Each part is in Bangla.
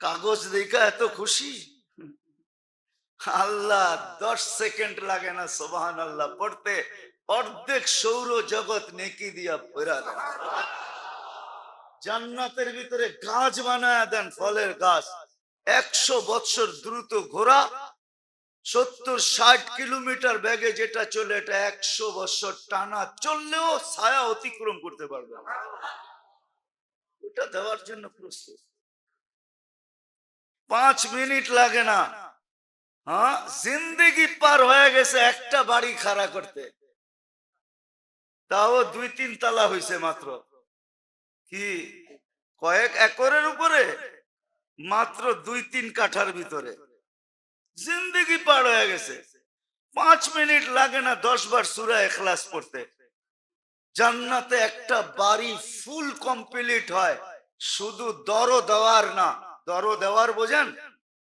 কাগজ দেখা এত খুশি? আল্লাহ দশ সেকেন্ড লাগে না সোবাহান আল্লাহ পড়তে। অর্ধেক সৌর জগৎ নেকি দিয়া দেন। জান্নাতের ভিতরে গাছ বানায় দেন, ফলের গাছ। একশো বৎসর দ্রুত ঘোরা, সত্তর ষাট কিলোমিটার ব্যাগে যেটা চলে, এটা একশো বছর টানা চললেও ছায়া অতিক্রম করতে পারবে। ওটা দেওয়ার জন্য প্রস্তুত। পাঁচ মিনিট লাগে না। হ্যাঁ জিন্দেগি পার হয়ে গেছে একটা বাড়ি খাড়া করতে। তাও দুই তিন তালা হয়েছে মাত্র। কি? কয়েক একরের উপরে? মাত্র দুই তিন কাঠার ভিতরে। জিন্দেগি পার হয়ে গেছে। পাঁচ মিনিট লাগে না দশ বার সুরা এখলাস পড়তে। জান্নাতে একটা বাড়ি ফুল কমপ্লিট হয়। শুধু দর দেওয়ার না। দর দেওয়ার বোঝেন?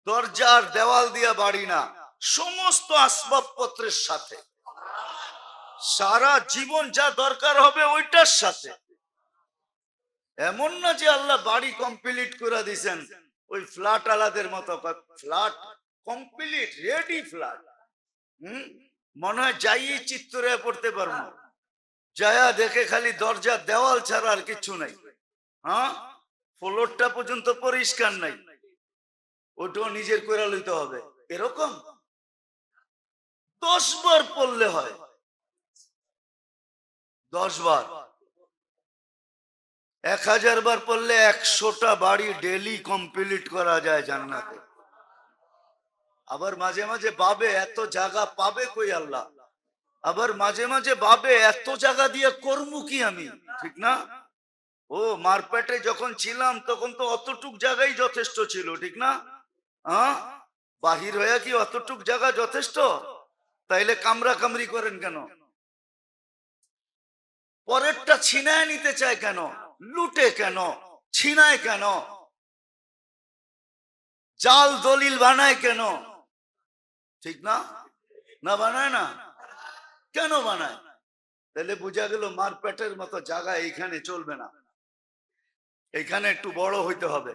দরজার দেওয়াল দিয়া বাড়ি না, সমস্ত আসবাবপত্রের সাথে। সারা জীবন যা দরকার হবে ওইটার সাথে। এমন না যে আল্লাহ বাড়ি কমপ্লিট করে দিছেন, ওই ফ্ল্যাট আলাদের মতো ফ্ল্যাট কমপ্লিট রেডি ফ্ল্যাট হম? মনে হয় যাইয়ে চিত্তরে পড়তে পারব। যায়া দেখে খালি দরজা দেওয়াল ছাড়া আর কিছু নাই। হ্যাঁ? ফ্লোরটা পর্যন্ত পরিষ্কার নাই। ওটাও নিজের করে লইতে হবে। এরকম? দশ বার পড়লে হয়। দশ বার। এক হাজার বার পড়লে একশোটা বাড়ি ডেলি কমপ্লিট করা যায় জান্নাতে। আবার মাঝে মাঝে ভাবে, এত জায়গা পাবে কই আল্লাহ? আবার মাঝে মাঝে ভাবে, এত জায়গা দিয়ে করব কি আমি? ঠিক না? ও, মারপেটে যখন ছিলাম, তখন তো অতটুক জায়গাই যথেষ্ট ছিল, ঠিক না? বাহির হয়ে কি অতটুক জায়গা যথেষ্ট? তাইলে কামরা কামরি করেন কেন? পরেরটা ছিনায় নিতে চায় কেন? লুটে কেন? ছিনায় কেন? জাল দলিল বানায় কেন? ঠিক না? না বানায় না? কেন বানায়? তাহলে বোঝা গেল মারপেটের মতো জায়গা এইখানে চলবে না। এইখানে একটু বড় হইতে হবে।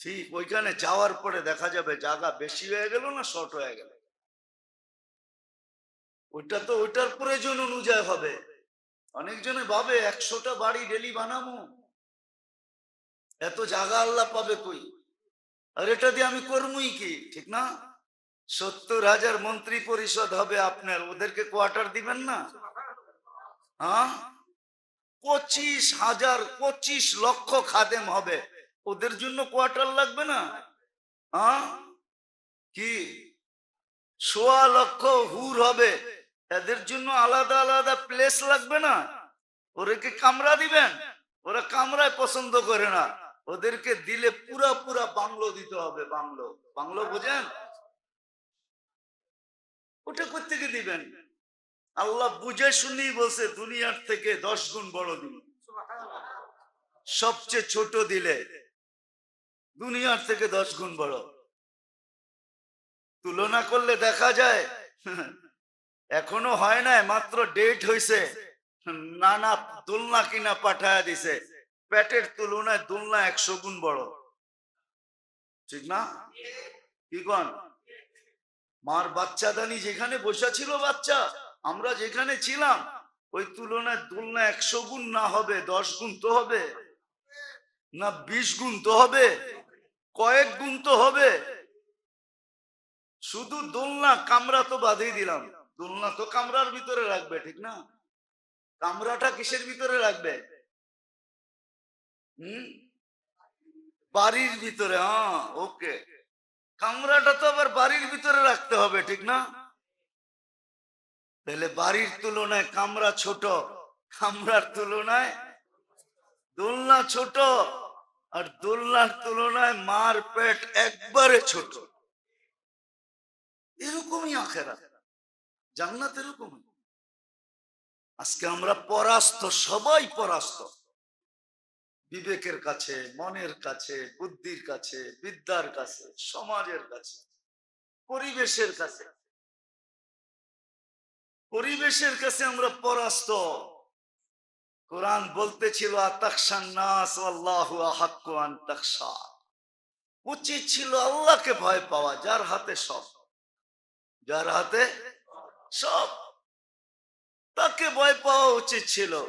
ঠিক ওইখানে যাওয়ার পরে দেখা যাবে জায়গা বেশি হয়ে গেল না শর্ট হয়ে গেল? ওইটা তো ওইটার প্রয়োজন অনুযায়ী হবে। অনেকজনে ভাবে একশোটা বাড়ি ডেলি বানাবো। এত জায়গা আল্লাহ পাবে কই? আর এটা দিয়ে আমি করবই কি? ঠিক না? সত্তর হাজার মন্ত্রী পরিষদ হবে আপনার, ওদেরকে কোয়ার্টার দিবেন না? হ্যাঁ? পঁচিশ হাজার, পঁচিশ লক্ষ খাদেম হবে। ওদের জন্য কোয়ার্টার লাগবে না? হ্যাঁ? কি? সোয়া লক্ষ হুর হবে। এদের জন্য আলাদা আলাদা প্লেস লাগবে না? ওদেরকে কামরা দিবেন? ওরা কামরায় পছন্দ করে না। ওদেরকে দিলে পুরা পুরা বাংলো দিতে হবে, বাংলো। বাংলো বুঝেন? ওটা কোথেকে দিবেন? আল্লাহ বুঝে শুনেই বলছে, দুনিয়ার থেকে দশ গুণ বড় দিন সবচেয়ে ছোট দিলে দুনিয়ার থেকে দশ গুণ বড়। তুলনা করলে দেখা যায়, এখনও হয় নাই, মাত্র ডেট হইছে, নানা দোলনা কিনা পাঠায়া দিছে। পেটের তুলনায় দোলনা একশো গুণ বড়। ঠিক না? কি কন? মার বাচ্চা দানি যেখানে বসা ছিল বাচ্চা আমরা যেখানে ছিলাম, ওই তুলনায় দোলনা একশো গুণ না হবে, দশ গুণ তো হবে, না বিশ গুণ তো হবে, কয়েক গুণ তো হবে। শুধু দোলনা কামরা তো বাঁধেই দিলাম। দোলনা তো কামরার ভিতরে রাখবে, ঠিক না? কামরাটা কিসের ভিতরে রাখবে? হম? বাড়ির ভিতরে হ্যাঁ ওকে। কামরাটা তো আবার বাড়ির ভিতরে রাখতে হবে, ঠিক না? তাহলে বাড়ির তুলনায় কামরা ছোট, কামরার তুলনায় দোলনা ছোট আর দোলনার তুলনায় মার পেট একবারে ছোট। এরকমই আখেরা জান্নাত এরকমই। আজকে আমরা পরাস্ত, সবাই পরাস্ত। বিবেকের কাছে, মনের কাছে, বুদ্ধির কাছে, বিদ্যার কাছে, সমাজের কাছে, পরিবেশের কাছে। পরিবেশের কাছে আমরা পরাস্ত। কোরআন বলতেছিল উচিত ছিল আল্লাহকে ভয় পাওয়া, যার হাতে সব। যার হাতে সব। তাকে ভয় পাওয়া উচিত ছিল।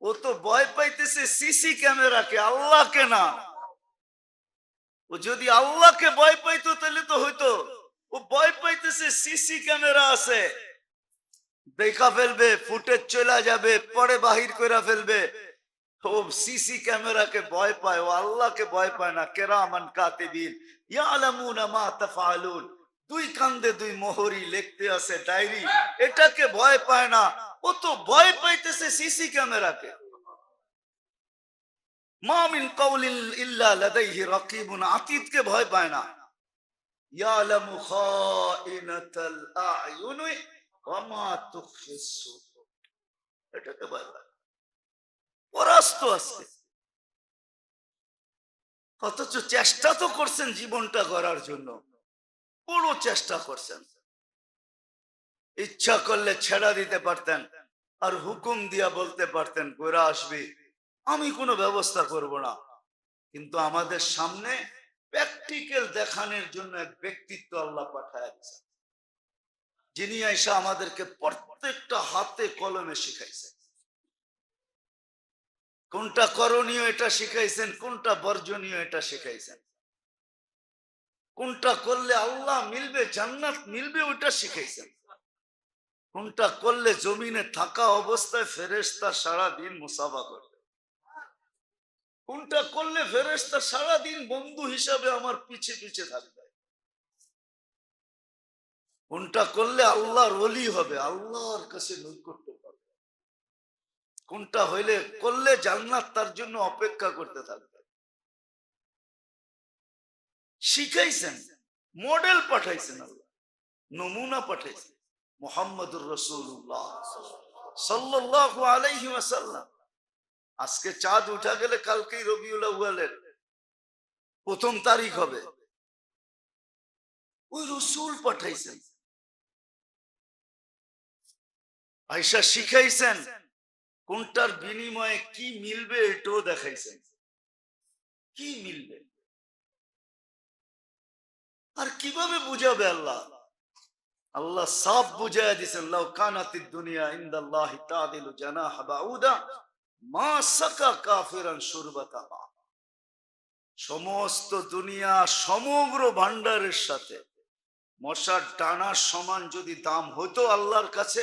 ও তো ভয় পাইতেছে সিসি ক্যামেরাকে, আল্লাহকে না। ও যদি আল্লাহকে ভয় পাইতো, তাহলে তো হইতো। ও ভয় পাইতেছে সিসি ক্যামেরা আছে। দেখা ফেলবে, ফুটেজ চলে যাবে, পরে বাহির করে ফেলবে। সিসি ক্যামেরাকে ভয় পায়, ও আল্লাহকে ভয় পায় না, কেরামান ভয় পায় না। ও তো ভয় আতীতকে ভয় পায় না। ইয়ালামু খাইনাতাল আয়ুনি। অথচ চেষ্টা তো করছেন জীবনটা করার জন্য। বড় চেষ্টা করছেন। ইচ্ছা করলে ছেড়া দিতে পারতেন আর হুকুম দিয়া বলতে পারতেন গোরা আসবি। আমি কোনো ব্যবস্থা করব না। কিন্তু আমাদের সামনে প্র্যাকটিক্যাল দেখানোর জন্য এক ব্যক্তিত্ব আল্লাহ পাঠায়। যিনি আইসা আমাদেরকে প্রত্যেকটা হাতে কলমে শিখাইছেন। কোনটা করণীয় এটা শিখাইছেন, কোনটা বর্জনীয় এটা শিখাইছেন। কোনটা করলে আল্লাহ মিলবে, জান্নাত মিলবে ওটা শিখাইছেন। কোনটা করলে জমিনে থাকা অবস্থায় ফেরেস্তা সারা দিন মুসাফা করবে। কোনটা করলে ফেরেস্তা সারা দিন বন্ধু হিসাবে আমার পিছে পিছে থাকবে। কোনটা করলে আল্লাহর অলি হবে, আল্লাহর কাছে নৈকট্য পাবে। কোনটা হইলে করলে জান্নাত তার জন্য অপেক্ষা করতে থাকবে। শিখাইছেন, মডেল পাঠাইছেন আল্লাহ, নমুনা পাঠাইছেন। মোহাম্মদুর রসুল্লাহ সাল্লাল্লাহু আলাইহি ওয়াসাল্লাম। আজকে চাঁদ উঠা গেলে কালকেই রবিউল আউয়ালের প্রথম তারিখ হবে। ওই রসুল পাঠাইছেন। আয়সা শিখাইছেন, কোনটার বিনিময়ে কি মিলবে এটাও দেখাইছেন। কি মিলবে? আর কীভাবে বুঝাবে আল্লাহ? আল্লাহ সব বুঝাই দিছেন, লাউ কানাতিদ দুনিয়া ইনদাল্লাহি তাদিলু জানাহ বাউদা, মা সাকা কাফিরান শুরবাতা মা। সমস্ত দুনিয়া সমগ্র ভান্ডারের সাথে, মশার ডানার সমান যদি দাম হতো আল্লাহর কাছে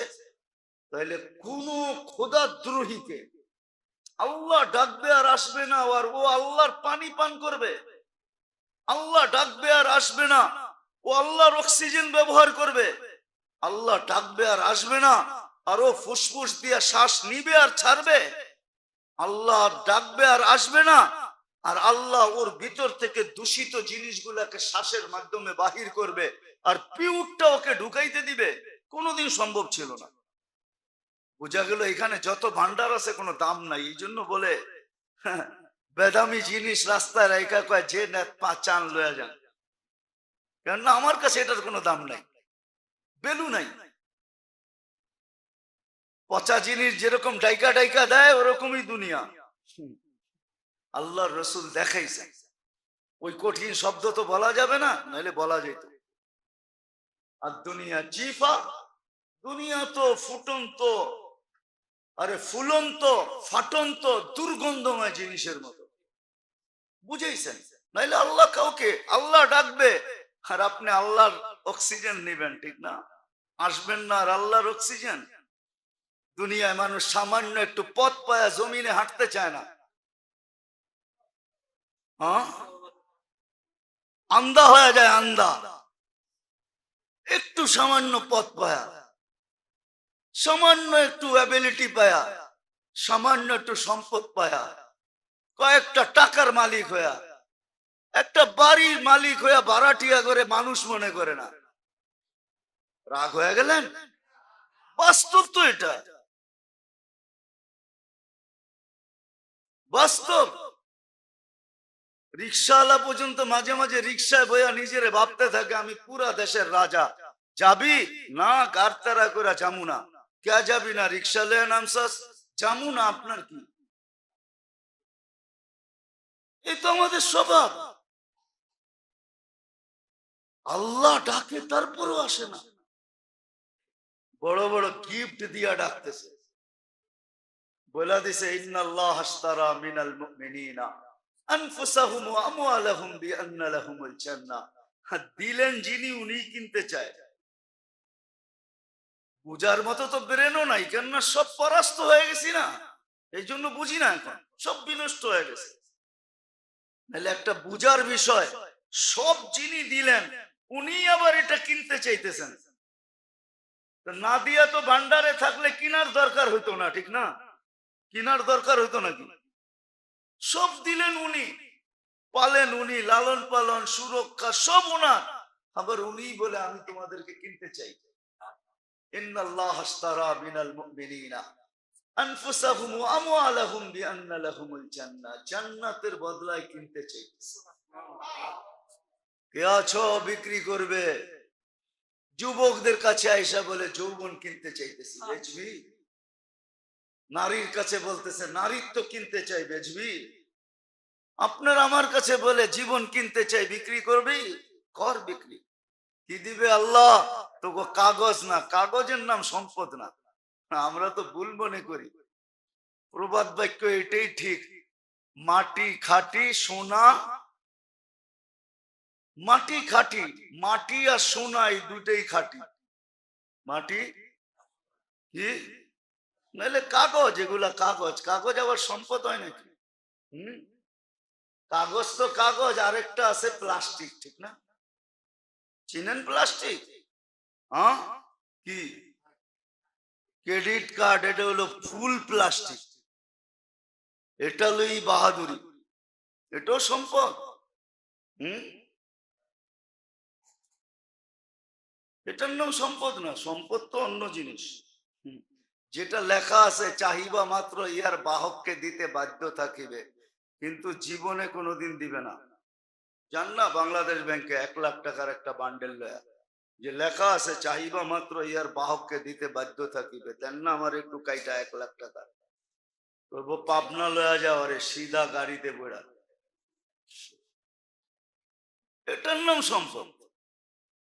তাহলে কোন খোদা দ্রোহীকে আল্লাহ ডাকবে আর আসবে না, আর ও আল্লাহর পানি পান করবে। আল্লাহ ডাকবে আর আসবে না, ও আল্লাহর অক্সিজেন ব্যবহার করবে। আল্লাহ ডাকবে আর আসবে না, আর ও ফুসফুস দিয়ে শ্বাস নিবে আর ছাড়বে। আল্লাহ ডাকবে আর আসবে না, আর আল্লাহ ওর ভিতর থেকে দূষিত জিনিসগুলাকে শ্বাসের মাধ্যমে বাহির করবে, আর পিউটটা ওকে ঢুকাইতে দিবে। কোনোদিন সম্ভব ছিল না। বোঝা গেল এখানে যত ভান্ডার আছে কোনো দাম নাই এই জন্য বলে হ্যাঁ, বেদামি জিনিস রাস্তায় রেখা কয় যে নেত পাঁচ চান লয়া যান। কেননা আমার কাছে এটার কোনো দাম নাই বেলু নাই। পচা জিনিস যেরকম ডাইকা ডাইকা দেয় ওরকমই দুনিয়া। আল্লাহর রসুল দেখাইছেন। ওই কঠিন শব্দ তো বলা যাবে না নাহলে বলা যেত। আর দুনিয়া জিফা দুনিয়া তো ফুটন্ত আরে ফুলন্ত, ফাটন্ত, দুর্গন্ধময় জিনিসের মতো। বুঝেইছেন? নাইলে আল্লাহ কাউকে, আল্লাহ ডাকবে, আর আপনি আল্লাহর অক্সিজেন নেবেন, ঠিক না? আসবেন না আর আল্লাহর অক্সিজেন? দুনিয়ায় মানুষ সামান্য একটু পথ পায়া জমিনে হাঁটতে চায় না। হ্যাঁ? আন্দা হয়ে যায় আন্দা। একটু সামান্য পথ পায়া। সামান্য একটু অ্যাবিলিটি পায়া, সামান্য একটু সম্পদ পায়া, কয়েকটা টাকার মালিক হইয়া একটা বাড়ির মালিক হইয়া ভাড়াটিয়া করে মানুষ মনে করে না। রাগ হয়ে গেলেন? বাস্তব তো এটা। বাস্তব। রিক্সাওয়ালা পর্যন্ত মাঝে মাঝে রিক্সায় বইয়া নিজেরে ভাবতে থাকে, আমি পুরা দেশের রাজা, যাবি? না গারতারা করে যামু না। কে যাবি না রিক্সা লয়ে নামসাস যামু না আপনার কি এই তো আমাদের স্বভাব আল্লাহ ডাকে তারপরও আসে না বড় বড় গিফট দিয়া ডাকতেছে বলে দিছে ইন্নাল্লাহ মিনাল মুমিনিনা আনফুসাহুম ওয়া আমওয়ালাহুম বিআন্না লাহুমুল জান্নাহ দিলেন যিনি উনি কিনতে চায় বুঝার মতো তো ব্রেনও নাই, কেননা সব পরাস্ত হয়ে গেছি না। এই জন্য বুঝি না এখন, সব বিনষ্ট হয়ে গেছে। নাহলে একটা বুঝার বিষয়, সব যিনি দিলেন, উনি আবার এটা কিনতে চাইতেছেন। না দিয়া তো ভান্ডারে থাকলে কিনার দরকার হইতো না, ঠিক না? কিনার দরকার হইতো নাকি? সব দিলেন উনি, পালেন উনি, লালন পালন, সুরক্ষা, সব ওনার। আবার উনি বলে, আমি তোমাদেরকে কিনতে চাই। জান্নাতের বদলায় কিনতে চাইতেছে। বিক্রি করবে। যুবকদের কাছে আইসা বলে, যৌবন কিনতে চাইতেছি, বেচবি? নারীর কাছে বলতেছে, নারীত্ব কিনতে চাই, বেচবি? আপনার আমার কাছে বলে, জীবন কিনতে চাই, বিক্রি করবি? কর বিক্রি। কি দিবে আল্লাহ? তোকে কাগজ না, কাগজের নাম সম্পদ না, আমরা তো ভুল মনে করি। প্রবাদ বাক্য এটাই ঠিক, মাটি, খাটি, সোনা, মাটি, খাটি, মাটি আর সোনা এই দুটেই খাটি। মাটি কি? নাহলে কাগজ, এগুলা কাগজ। কাগজ আবার সম্পদ হয় নাকি? হম? কাগজ তো কাগজ, আরেকটা আছে প্লাস্টিক, ঠিক না? চিনেন প্লাস্টিক? কি? ক্রেডিট কার্ড, এটা হলো ফুল প্লাস্টিক। এটা হলো এই বাহাদুরি। এটাও সম্পদ। হুম? এটার নাম সম্পদ না, সম্পদ তো অন্য জিনিস। যেটা লেখা আছে, চাহিবা মাত্র ইহার বাহককে দিতে বাধ্য থাকিবে, কিন্তু জীবনে কোনোদিন দিবে না। জান না, বাংলাদেশ ব্যাংকে এক লাখ টাকার একটা বান্ডেল লয়া। যে লেখা আছে, চাহিবা মাত্র ইহার বাহককে দিতে বাধ্য থাকিবে দেন না আমার একটু কাইটা এক লাখ টাকা। করব পাবনা লয়া যাওয়ারে সিধা গাড়িতে বেড়া এটার নাম সম্পদ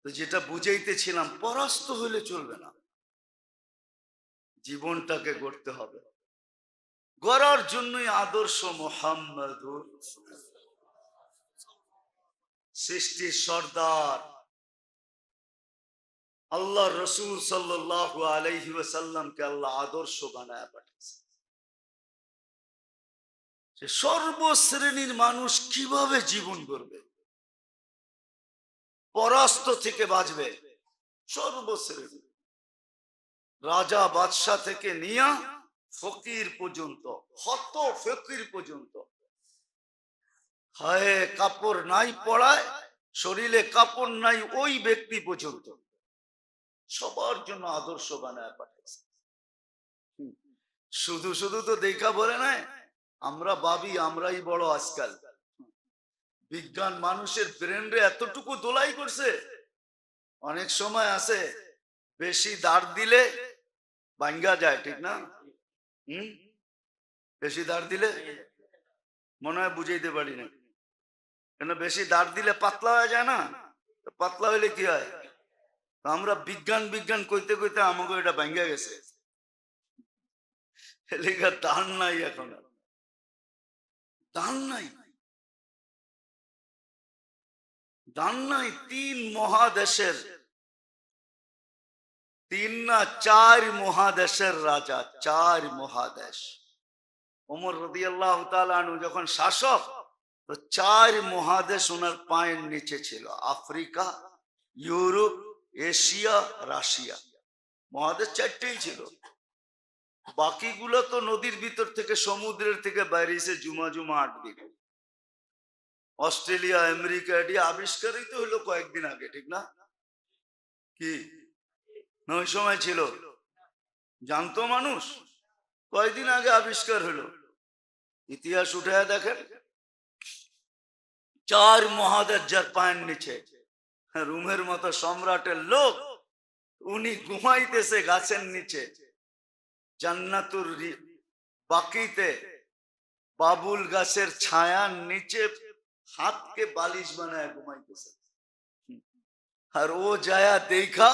তো যেটা বুঝাইতেছিলাম, পরাস্ত হলে চলবে না। জীবনটাকে গড়তে হবে। গড়ার জন্যই আদর্শ মোহাম্মদ সৃষ্টির সর্দার। আল্লাহ রসুল সাল্লাহ আলাইহি ওয়াসাল্লামকে আল্লাহ আদর্শ বানায় পাঠিয়েছে। সে সর্বশ্রেণীর মানুষ কীভাবে জীবন করবে? পরাস্ত থেকে বাঁচবে সর্বশ্রেণী। রাজা বাদশাহ থেকে নিয়া ফকির পর্যন্ত, হত ফকির পর্যন্ত। হায় কাপড় নাই পড়ায়, শরীরে কাপড় নাই ওই ব্যক্তি পর্যন্ত। সবার জন্য আদর্শ বানায় পাঠাইছে। শুধু শুধু তো দেখা বলে নাই আমরা ভাবি আমরাই বড় আজকাল। বিজ্ঞান মানুষের ব্রেনরে এতটুকু দোলাই করছে অনেক সময় আছে বেশি দাঁড় দিলে ভাঙ্গা যায় ঠিক না? হম? বেশি দাঁড় দিলে মনে হয় বুঝাইতে পারি না কেন বেশি দাঁড় দিলে পাতলা হয়ে যায় না? পাতলা হইলে কি হয়? আমরা বিজ্ঞান বিজ্ঞান কইতে কইতে আমাকে এটা ভাঙ্গা গেছে। দান নাই এখন। দান নাই। দান নাই তিন মহাদেশের। তিন না চার মহাদেশের রাজা, চার মহাদেশ। ওমর রদি আল্লাহ তালু যখন শাসক, তো চার মহাদেশ ওনার পায়ের নিচে ছিল। Africa, Europe Asia, Russia. মহাদেশ চারটেই ছিল। বাকিগুলো তো নদীর ভিতর থেকে, সমুদ্রের থেকে বাইরে এসে জুমা জুমা আটবে অস্ট্রেলিয়া, আমেরিকা, এটি আবিষ্কারই তো হলো কয়েকদিন আগে, ঠিক না? কি? ওই সময় ছিল। জানতো মানুষ? কয়েকদিন আগে আবিষ্কার হলো? ইতিহাস উঠে দেখেন। চার মহাদেশ যার পায়ের নিচে। রুমের মতো সম্রাটের লোক, উনি ঘুমাইতেছে গাছের নিচে। জান্নাতুর বাকিতে বাবুল গাছের ছায়ার নিচে হাতকে বালিশ বানায় ঘুমাইতেছে। আর ও যায়া দেখা,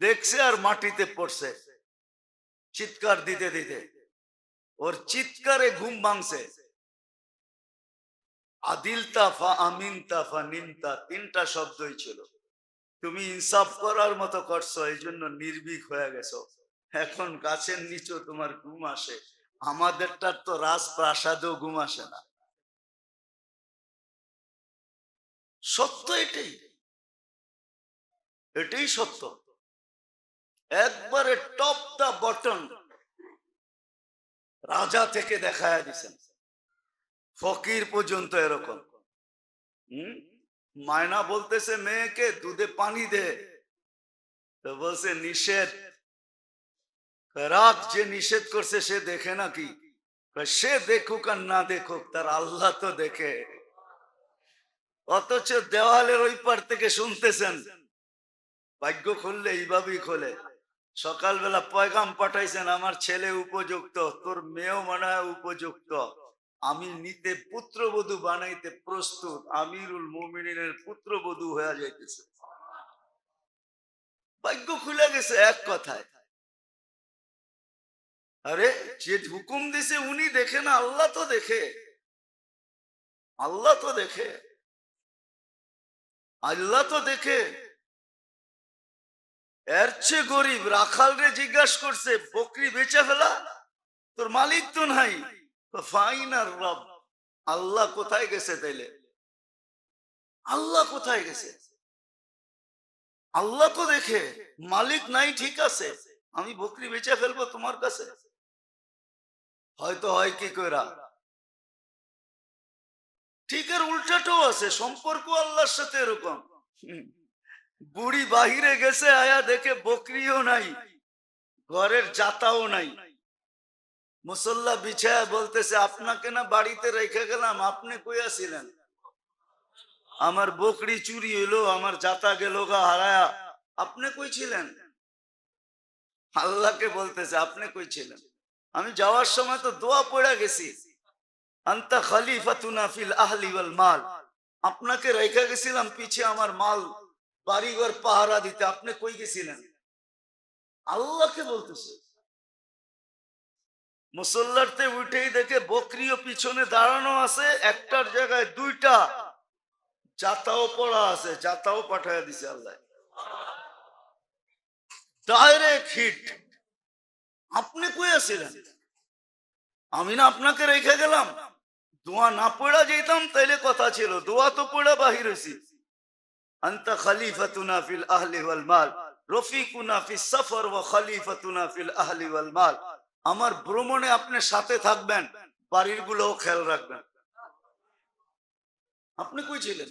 দেখছে আর মাটিতে পড়ছে। চিৎকার দিতে দিতে। ওর চিৎকারে ঘুম ভাঙছে। আদিলতা ফা আমিনতা ফা নিমতা তিনটা শব্দই ছিল। তুমি ইনসাফ করার মতো করছ এই জন্য নির্ভীক হয়ে গেছো। এখন গাছের নিচেও তোমার ঘুম আসে। আমাদেরটার তো রাজপ্রাসাদেও ঘুম আসে না। সত্য এটাই। এটাই সত্য। একবারে টপ দা বটন রাজা থেকে দেখায় দিছেন। ফকির পর্যন্ত এরকম। হুম? মায়না বলতেছে, মেয়েকে দুধে পানি দে। বলছে, নিষেধ। রাত যে নিষেধ করছে, সে দেখে নাকি সে দেখুক আর না দেখুক, তার আল্লাহ তো দেখে। অথচ দেওয়ালের ওই পার থেকে শুনতেছেন, ভাগ্য খুললে এইভাবেই খোলে। সকালবেলা পয়গাম পাঠাইছেন, আমার ছেলে উপযুক্ত, তোর মেয়েও মনে হয় উপযুক্ত। আমি নিতে পুত্রবধূ বানাইতে প্রস্তুত, আমিরুল মুমিনের পুত্রবধূ হয়ে যাইতেছে। ভাগ্য খুলে গেছে এক কথায়। আরে, যে হুকুম দিছে উনি দেখে না, আল্লাহ তো দেখে। আল্লাহ তো দেখে। আল্লাহ তো দেখে। এর চেয়ে গরিব রাখাল রে জিজ্ঞাসা করছে, বকরি বেচে ফেলা? তোর মালিক তো নাই। আল্লাহ কোথায় গেছে তাইলে? আল্লাহ কোথায় গেছে? আল্লাহ তো দেখে, মালিক নাই, ঠিক আছে। আমি বকরি বেচে ফেলব তোমার কাছে। হয়তো হয় কি কইরা? ঠিক আর উল্টাটাও আছে, সম্পর্ক আল্লাহর সাথে এরকম। বুড়ি বাহিরে গেছে, আয়া দেখে বকরিও নাই, ঘরের জাতাও নাই। মুসল্লা বিছায়া বলতেছে, আপনাকে না বাড়িতে রেখে গেলাম, আপনি কইয়াছিলেন আমার বকরি চুরি হইল, আমার জাতা গেল গা হারায়া। আপনি কই ছিলেন? আল্লাহকে বলতেছে, আপনি কই ছিলেন? আমি যাওয়ার সময় তো দোয়া পড়ে গেছি। আন্তা খালিফাতুনা ফিল আহলি ওয়াল মাল। আপনাকে রেখে গেছিলাম পিছে আমার মাল, বাড়িঘর পাহারা দিতে, আপনি কই গেছিলেন? আল্লাহকে বলতেছে। মুসল্লারতে উঠেই দেখে বকরিও পিছনে দাঁড়ানো আছে, একটার জায়গায় দুইটা। জাতাও পড়া আছে জাতাও পাঠায় দিছে আল্লাহ। ডাইরেক্ট হিট আপনি কই আছিলেন? আমি না আপনাকে রেখে গেলাম। দোয়া না পড়া যেতাম, তাইলে কথা ছিল। দোয়া তো পড়া বাহির হয়েছি আন্তা খালিফাতুনা ফিল আহলি ওয়াল মাল। রফিকুনা ফিস সফর ওয়া খালিফাতুনা ফিল আহলি ওয়াল মাল। আমার ভ্রমণে আপনি সাথে থাকবেন বাড়ির গুলোও খেয়াল রাখবেন। আপনি কই ছিলেন?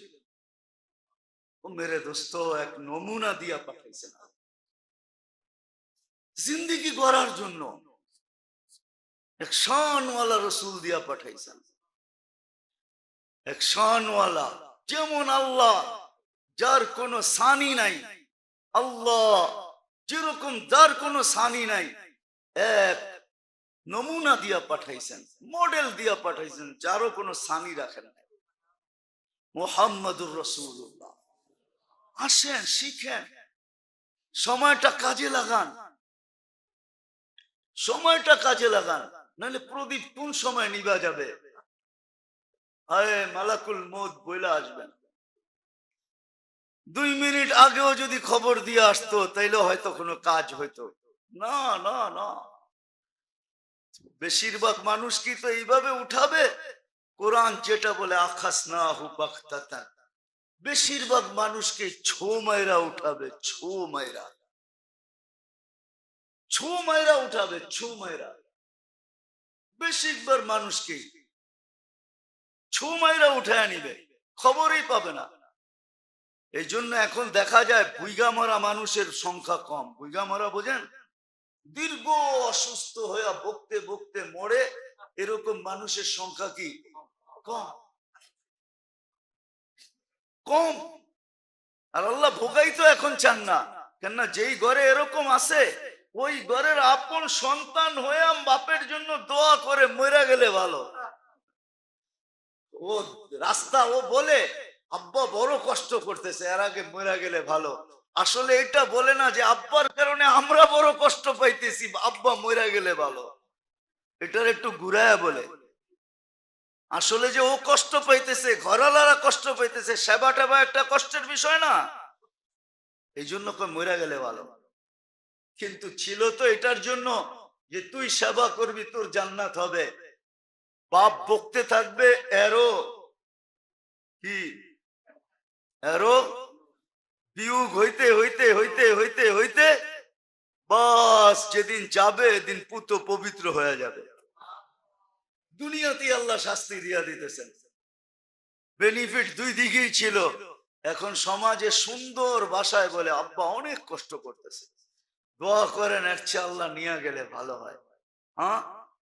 ও মেরে দোস্ত, এক নমুনা দিয়া পাঠাইছেন। জিন্দিগি গড়ার জন্য এক শানওয়ালা রসুল দিয়া পাঠাইছেন। এক শানওয়ালা, যেমন আল্লাহ, যার কোনো সানি নাই। আল্লাহ, যেরকম যার কোনো সানি নাই, এক নমুনা দিয়া পাঠাইছেন, মডেল দিয়া পাঠাইছেন, যারও কোনো সানি রাখেন না মোহাম্মদুর রসুল্লাহ আসেন, শিখেন। সময়টা কাজে লাগান। সময়টা কাজে লাগান। নাহলে প্রদীপ কোন সময় নিবা যাবে? আরে, মালাকুল মত বইলা আসবেন। দুই মিনিট আগেও যদি খবর দিয়ে আসতো তাইলে হয়তো কোনো কাজ হইতো। না না না। বেশিরভাগ মানুষ কি তো এইভাবে উঠাবে? কোরআন যেটা বলে আখাস না হুবাক্তাতা বেশিরভাগ মানুষকে ছো মাইরা উঠাবে, ছো মাইরা। ছো মাইরা উঠাবে, ছো মাইরা। বেশিরভাগ মানুষকে ছো মাইরা উঠায় নিবে, খবরই পাবে না। এই জন্য এখন দেখা যায়, বুইগা মরা মানুষের সংখ্যা কম। বুইগা মরা বোঝেন? দীর্ঘ অসুস্থ হয়ে বকতে বকতে মরে, এরকম মানুষের সংখ্যা কি কম? কম। আর আল্লাহ ভোগাই তো এখন চান না। কেননা যেই ঘরে এরকম আছে, ওই ঘরের আপন সন্তান হয়ে বাপের জন্য দোয়া করে মরে গেলে ভালো। ও রাস্তা ও বলে, আব্বা বড় কষ্ট করতেছে, এর আগে মরা গেলে ভালো। আসলে এটা বলে না যে আব্বার কারণে আমরা বড় কষ্ট পাইতেছি, আব্বা মরা গেলে ভালো। এটার একটু ঘুরায়া বলে। আসলে যে ও কষ্ট পাইতেছে ঘরালারা কষ্ট পাইতেছে সেবা টেবা একটা কষ্টের বিষয় না। এই জন্য মরা গেলে ভালো। কিন্তু ছিল তো এটার জন্য যে তুই সেবা করবি, তোর জান্নাত হবে। বাপ বকতে থাকবে এরো কি? এরো বিয়োগ হইতে হইতে হইতে হইতে হইতে বাস, যেদিন যাবে, এদিন পুত পবিত্র হয়ে যাবে। দুনিয়াতে আল্লাহ শাস্তি দিয়া দিতেছেন। বেনিফিট দুই দিকেই ছিল। এখন সমাজে সুন্দর ভাষায় বলে, আব্বা, অনেক কষ্ট করতেছে। দোয়া করেন, এর আল্লাহ নিয়ে গেলে ভালো হয়। হ্যাঁ?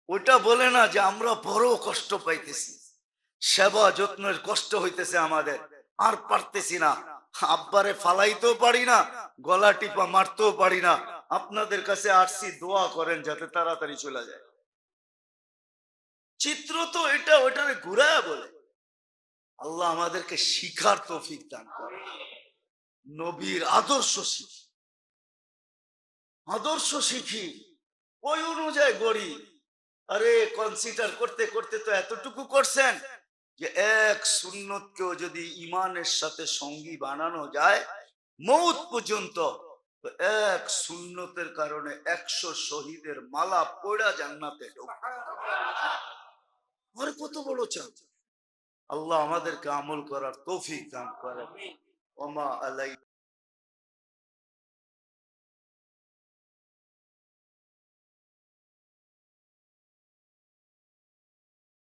ওটা বলে না যে, আমরা বড় কষ্ট পাইতেছি। সেবা যত্নের কষ্ট হইতেছে আমাদের। আর পারতেছি না। আব্বারে ফালাইতেও পারি না, গলা টিপা মারতেও পারি না। আপনাদের কাছে আসছি, দোয়া করেন যাতে তাড়াতাড়ি চলে যায়। চিত্র তো এটা, ওটারে ঘুরায় বলে। আল্লাহ আমাদেরকে শিখার তৌফিক দান করে নবীর আদর্শ শিখি। আদর্শ শিখি। ওই অনুযায়ী গড়ি। আরে কনসিডার করতে করতে তো এতটুকু করছেন। যে এক সুন্নতকেও যদি ইমানের সাথে সঙ্গী বানানো যায়, মৌত পর্যন্ত এক সুন্নতের কারণে একশো শহীদের মালা পড়া জান্নাতে। আরে কত বড় চান আল্লাহ আমাদেরকে আমল করার তৌফিক দান করে ওমা আলাই